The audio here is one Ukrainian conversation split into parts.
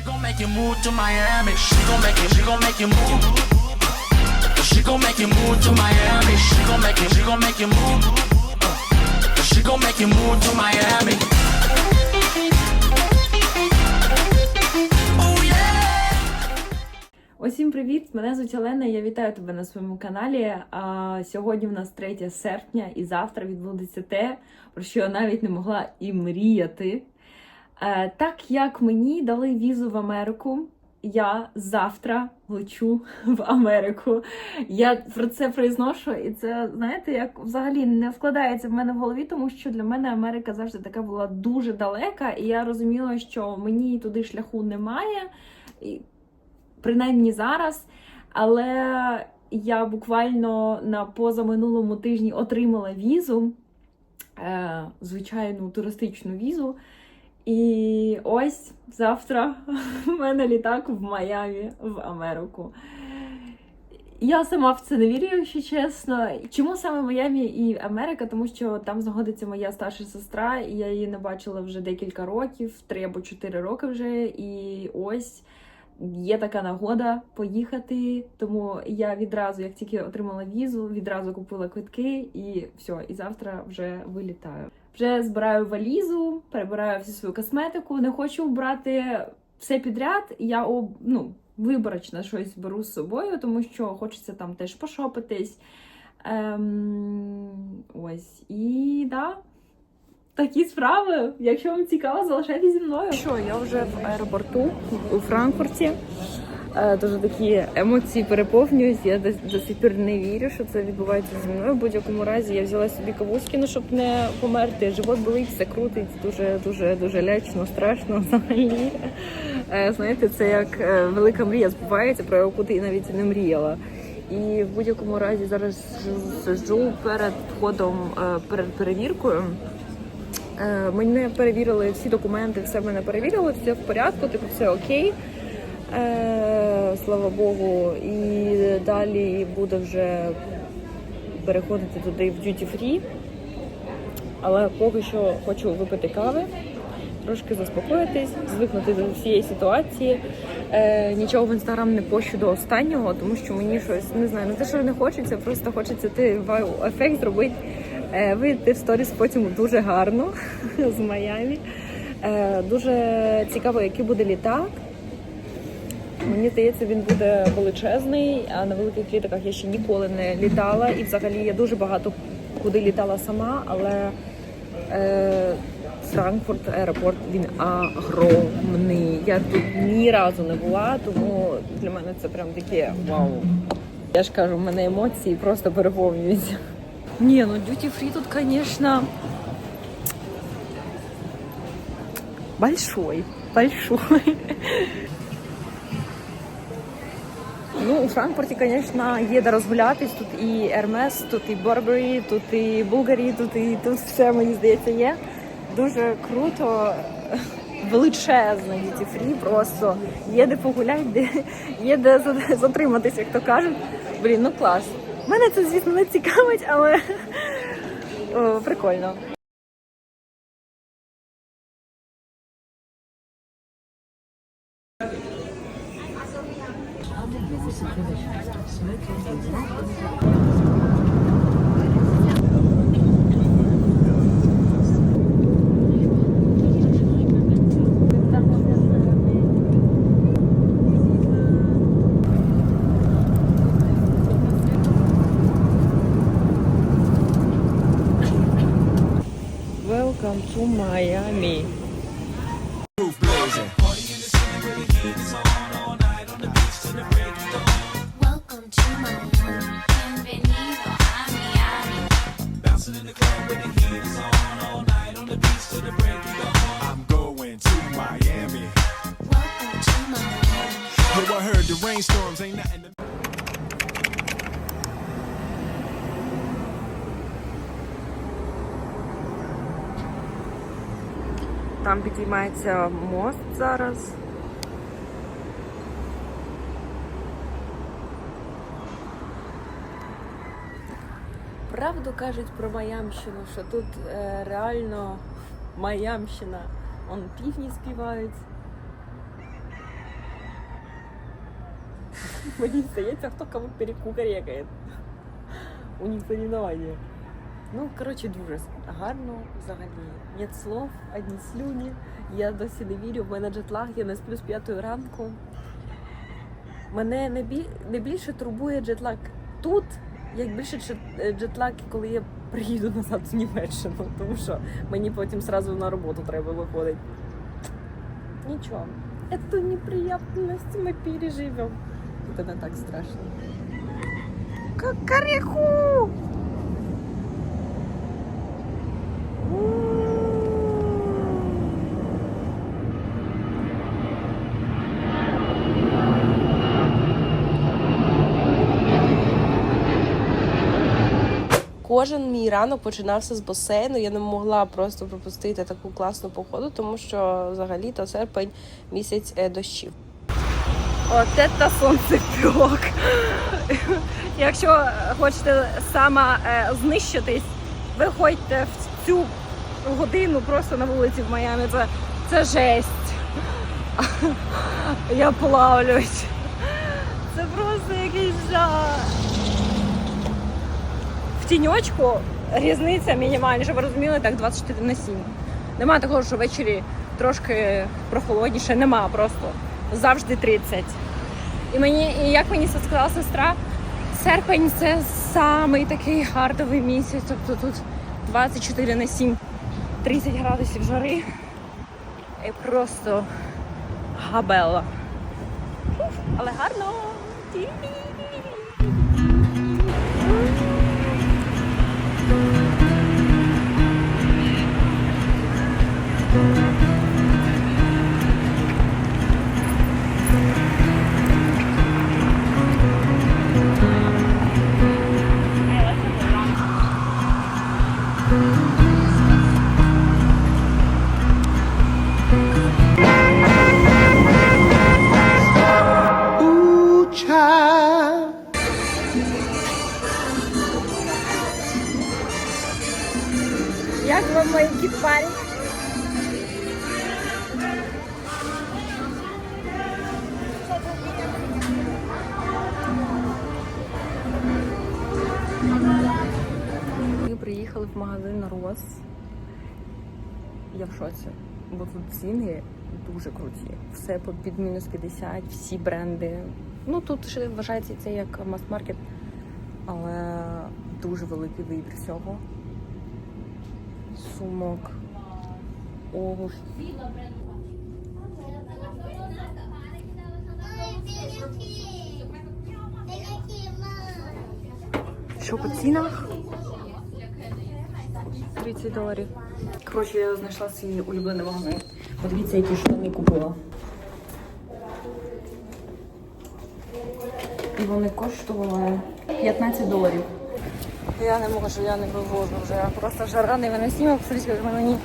She gon' make you move to Miami. She gon' make you, she gon' make you move. She gon' make you move to Miami. She gon' make you, she gon' make you move. She gon' make you move to Miami. Oh. Усім привіт! Мене звуть Олена. Я вітаю тебе на своєму каналі. А, сьогодні в нас 3 серпня, і завтра відбудеться те, про що я навіть не могла і мріяти. Е, так як мені дали візу в Америку, я завтра лечу в Америку. Я про це произношу, і це, знаєте, як взагалі не вкладається в мене в голові, тому що для мене Америка завжди така була дуже далека, і я розуміла, що мені туди шляху немає. І принаймні зараз. Але я буквально на позаминулому тижні отримала візу, е, звичайну туристичну візу. І ось завтра в мене літак в Майамі в Америку. Я сама в це не вірю, якщо чесно. Чому саме Майамі і Америка? Тому що там знаходиться моя старша сестра, і я її не бачила вже декілька років, три або чотири роки вже. І ось є така нагода поїхати. Тому я відразу, як тільки отримала візу, відразу купила квитки і все, і завтра вже вилітаю. Вже збираю валізу, перебираю всю свою косметику. Не хочу брати все підряд. Я ну, виборочно щось беру з собою, тому що хочеться там теж пошопитись. Ем, ось і да. Такі справи. Якщо вам цікаво, залишайтесь зі мною. Що, я вже в аеропорту у Франкфурті. Е, Дуже такі емоції переповнюють. Я до, до сих пір не вірю, що це відбувається зі мною. В будь-якому разі я взяла собі кавуськи, ну, щоб не померти. Живот болить, все крутить, дуже дуже дуже лячно, страшно взагалі. Е, Знаєте, це як е, велика мрія збувається, про яку ти навіть не мріяла. І в будь-якому разі зараз сиджу перед входом, перед перевіркою. Е, Мене перевірили всі документи, все мене перевірили, все в порядку, типу все окей. Е, слава Богу. І далі буде вже переходити туди в duty free. Але поки що хочу випити кави, трошки заспокоїтись, звикнути до всієї ситуації. Е, нічого в інстаграм не пощу до останнього, тому що мені щось не знаю, не те, що не хочеться, просто хочеться ти вау-ефект зробити. Е, вийти в сторіс потім дуже гарно з Майамі. Е, дуже цікаво, який буде літак. Мені здається, він буде величезний, а на великих літаках я ще ніколи не літала. І взагалі я дуже багато куди літала сама, але е, Франкфурт аеропорт він огромний. Я тут ні разу не була, тому для мене це прям таке вау. Я ж кажу, в мене емоції просто переповнюються. Ні, ну duty free тут, конечно, большой, большой. Ну, у Франкфурті, звісно, є де розгулятись. Тут і Hermes, тут і Burberry, тут і Bulgari, тут і тут все, мені здається, є. Дуже круто, величезна duty free просто. Є де погуляти, є де за- затриматись, як то кажуть. Блін, ну клас. Мене це, звісно, не цікавить, але о, прикольно. Welcome Miami. Yo, I heard the rainstorms ain't nothing Там підіймається мост зараз. Правду кажуть про Майамщину, що тут е, реально Майамщина. Он півні співають. Мені здається, хто кому перекукарекає. У них. Ну, коротше, дуже гарно взагалі. Нет слов, одні слюні. Я досі не вірю, в мене джетлаг, я не сплю з п'ятої ранку. Мене не, бі... не більше турбує джетлаг тут, як більше джет- е, джетлаг, коли я приїду назад в Німеччину, тому що мені потім сразу на роботу треба виходити. Нічого. Эту неприятность мы переживем. Это не так страшно. Кукареку! Кожен мій ранок починався з басейну. Я не могла просто пропустити таку класну походу, тому що взагалі то серпень місяць е, дощів. От це сонцепьок. Якщо хочете саме е, знищитись, виходьте в цю годину просто на вулиці в Майамі. Це, це жесть. Я плавлюсь. Це просто якийсь жах. В тіньочку різниця мінімальна, щоб ви розуміли, так 24 на 7. Нема такого, що ввечері трошки прохолодніше, нема просто. Завжди 30. І мені, і як мені це сказала сестра, серпень це самий такий хардовий місяць. Тобто тут 24 на 7, 30 градусів жари. І просто габела. Але гарно. Приїхали в магазин Рос. Я в шоці, бо тут ціни дуже круті. Все під мінус 50, всі бренди. Ну тут ще вважається це як мас-маркет, але дуже великий вибір всього. Сумок, обувь. Що по цінах? 30 доларів. Коротше, я знайшла свій улюблений магазин. Подивіться, які штани купила. І вони коштували 15 доларів. Я не можу, я не вивожу вже. Просто жара невиносима. Посмотрите, як мені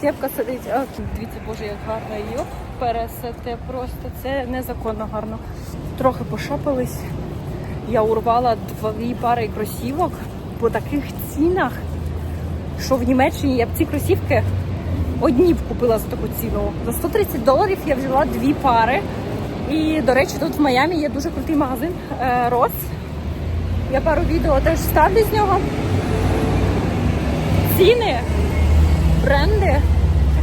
кепка сидить. А, дивіться, боже, як гарно її пересете. Просто це незаконно гарно. Трохи пошапались. Я урвала дві пари кросівок по таких цінах, що в Німеччині я б ці кросівки одні б купила за таку ціну. За 130 доларів я взяла дві пари. І, до речі, тут в Майамі є дуже крутий магазин е, Рос. Я пару відео теж ставлю з нього. Ціни, бренди.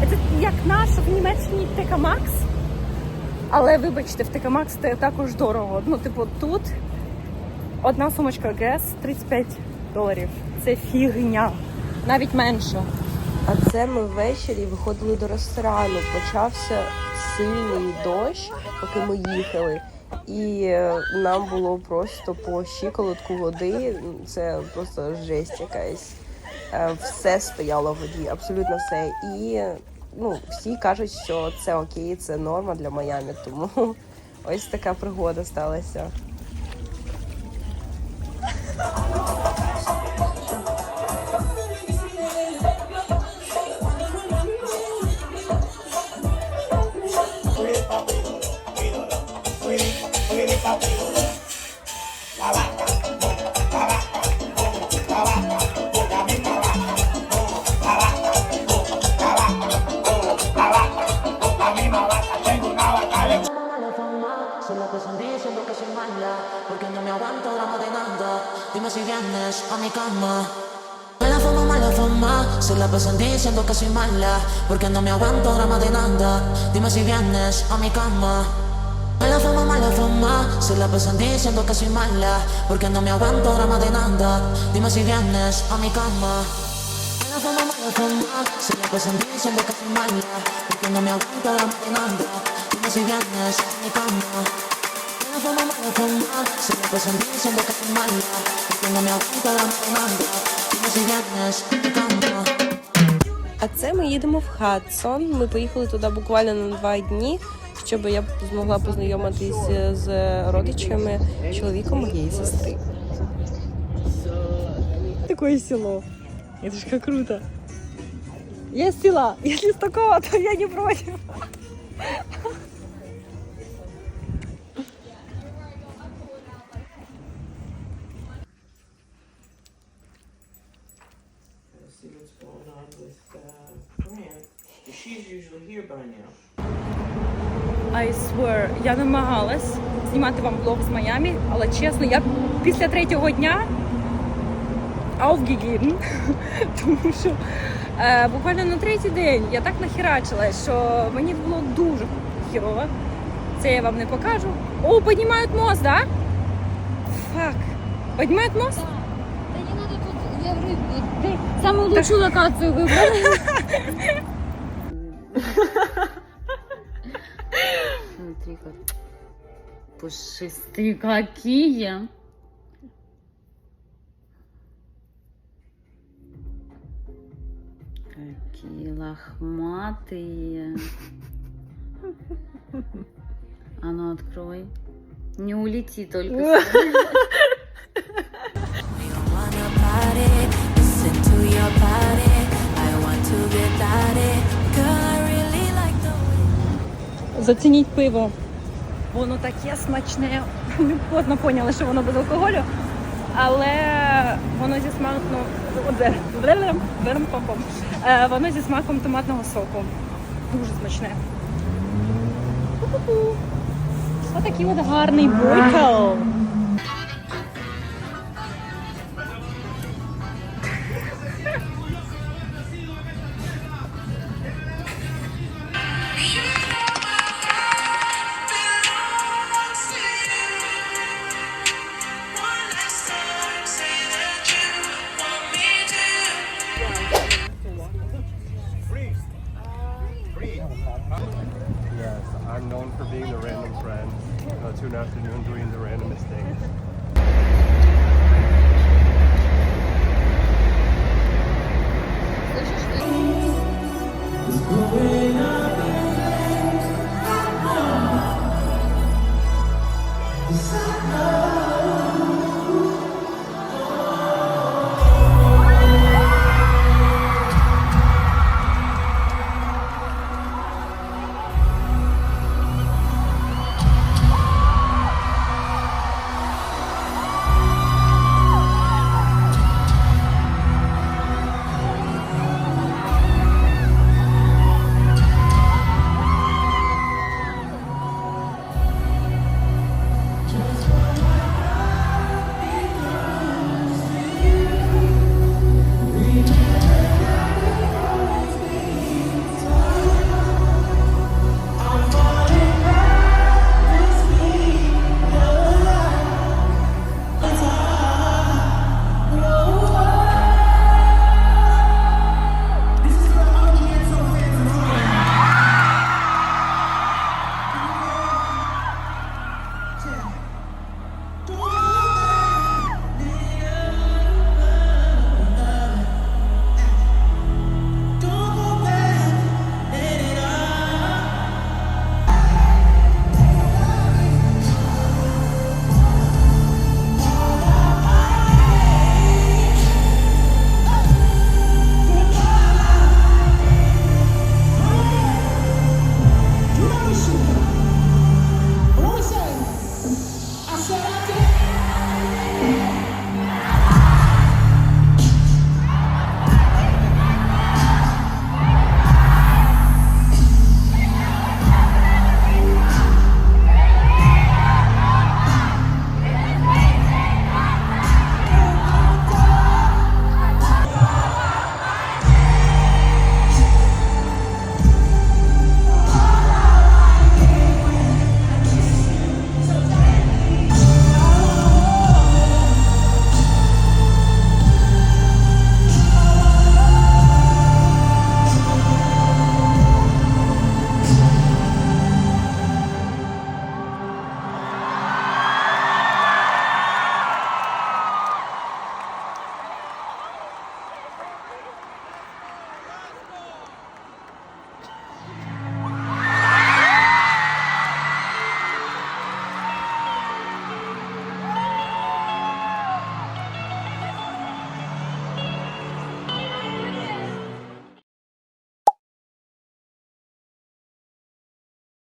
Це як наш в Німеччині TK Maxx. Але вибачте, в TK Maxx це також дорого. Ну, типу, тут одна сумочка Guess 35 доларів. Це фігня. Навіть менше. А це ми ввечері виходили до ресторану. Почався сильний дощ, поки ми їхали. І е, нам було просто по щиколотку води. Це просто жесть якась. Е, Все стояло в воді, абсолютно все. І ну, всі кажуть, що це окей, це норма для Майамі. Тому ось така пригода сталася. Si vienes a mi cama. Mala fama, mala fama, se la pasan diciendo que mala, porque no me aguanto drama de nada. Dime si vienes a mi cama. Se la mala, me fama, se la pasan diciendo que mala, porque no me aguanto drama de nada. Dime si vienes a mi cama. Mala fama, mala fama, se la pasan diciendo que mala, porque no me aguanto drama de nada. Dime si vienes a mi cama. А це ми їдемо в Хадсон. Ми поїхали туди буквально на два дні, щоб я змогла познайомитись з родичами чоловіка моєї сестри. Такое село. Это ж как круто. Я с села. С такого, то я не против. She's usually here by now. I swear, я намагалась знімати вам блог з Майамі, але чесно, я після третього дня aufgegeben, тому що е, буквально на третій день я так нахерачила, що мені було дуже хірово. Це я вам не покажу. О, піднімають мост, да? Фак. Піднімають мост? Да не надо тут я в рыбу. Ты самую лучшую локацию выбрал. Смотри, как пушистые какие. Какие лохматые. А ну открой. Не улети только. I want to get at Зацініть пиво. Воно таке смачне. Ми поздно поняли, що воно без алкоголю. Але воно зі смаком. Е, Воно зі смаком томатного соку. Дуже смачне. Отакий от гарний бойкал. Known for being the random friend. Uh, you know, two afternoon doing the randomest things.